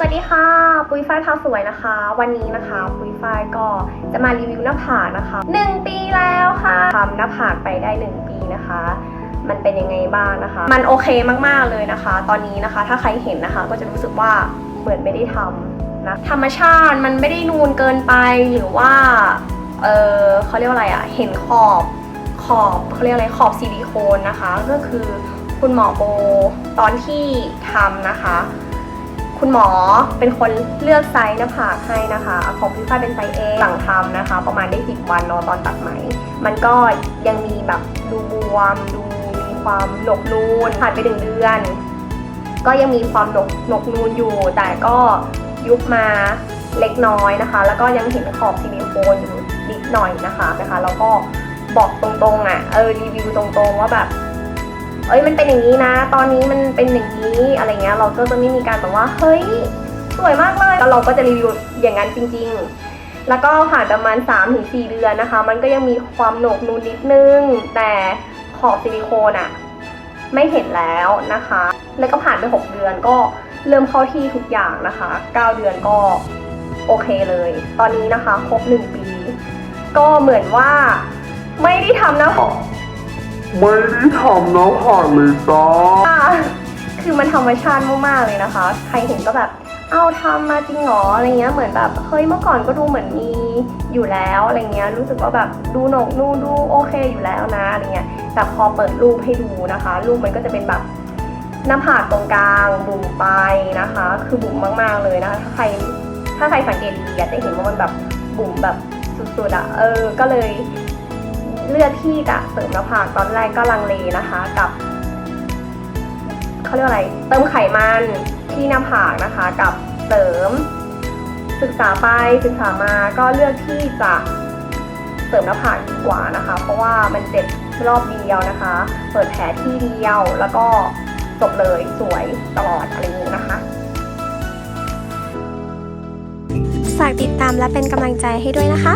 สวัสดีค่ะ ปุ้ยฝ้ายพาสวยนะคะ วันนี้นะคะ ปุ้ยฝ้ายก็จะมารีวิวหน้าผากนะคะ 1 ปีแล้วค่ะทำหน้าผากไปได้ 1 ปีนะคะ มันเป็นยังไงบ้างนะคะ มันโอเคมากๆเลยนะคะ ตอนนี้นะคะ ถ้าใครเห็นนะคะ ก็จะรู้สึกว่าเหมือนไม่ได้ทำนะ ธรรมชาติมันไม่ได้นูนเกินไปหรือว่า เออเขาเรียกว่าอะไรอะเห็นขอบขอบเขาเรียกอะไรขอบซิลิโคนนะคะ ก็คือคุณหมอโบตอนที่ทำนะคะ คุณหมอเป็นคนเลือกไซส์หน้าผากให้นะคะ ของพี่ฝ้ายเป็นไซส์เอหลังทำนะคะ ประมาณได้สิบวันเนอะตอนตัดไหม มันก็ยังมีแบบดูบวมดูมีความหนกนูนผ่านไปหนึ่งเดือน ก็ยังมีความหนกหนกนูนอยู่ แต่ก็ยุบมาเล็กน้อยนะคะ แล้วก็ยังเห็นขอบซิลิโคนอยู่นิดหน่อยนะคะนะคะ แล้วก็บอกตรงๆอะเออรีวิวตรงๆว่าแบบ เอ้ยมันเป็นอย่างนี้นะ ตอนนี้มันเป็นอย่างนี้อะไรเงี้ยเราก็จะไม่มีการแบบว่าเฮ้ยสวยมากเลยแล้วเราก็จะรีวิวอย่างนั้นจริง ๆ แล้วก็ผ่านประมาณ 3-4 เดือนนะคะ มันก็ยังมีความหนกนูนนิดนึง แต่ขอบซิลิโคนอะไม่เห็นแล้วนะคะ แล้วก็ผ่านไป 6 เดือนก็เริ่มเข้าที่ทุกอย่างนะคะ 9 เดือนก็โอเคเลย ตอนนี้นะคะครบ 1 ปี ก็เหมือนว่าไม่ได้ทำหน้าผาก ไม่ได้ทำน้าผากเลยจ้าค่ะคือมันธรรมชาติมากๆเลยนะคะ ใครเห็นก็แบบ เอาทำมาจริงเหรออะไรเงี้ย เหมือนแบบ เฮ้ย เมื่อก่อนก็ดูเหมือนมีอยู่แล้วอะไรเงี้ย รู้สึกว่าแบบดูหนกนูนดูโอเคอยู่แล้วนะอะไรเงี้ย แต่พอเปิดรูปให้ดูนะคะ รูปมันก็จะเป็นแบบหน้าผากตรงกลางบุ๋มไปนะคะ คือบุ๋มมากๆเลยนะคะ ถ้าใคร ถ้าใครสังเกตดีๆจะเห็นว่ามันแบบบุ๋มแบบสุดๆอะเออ ก็เลย เลือกที่จะเสริมหน้าผากตอนแรกก็ลังเลนะคะ กับเขาเรียกอะไร เติมไขมันที่หน้าผากนะคะ กับเสริม ศึกษาไปศึกษามาก็เลือกที่จะเสริมหน้าผากดีกว่านะคะ เพราะว่ามันเจ็บรอบเดียวนะคะ เปิดแผลที่เดียวแล้วก็จบเลยสวยตลอดอะไรอย่างนี้นะคะฝากติดตามและเป็นกำลังใจให้ด้วยนะคะ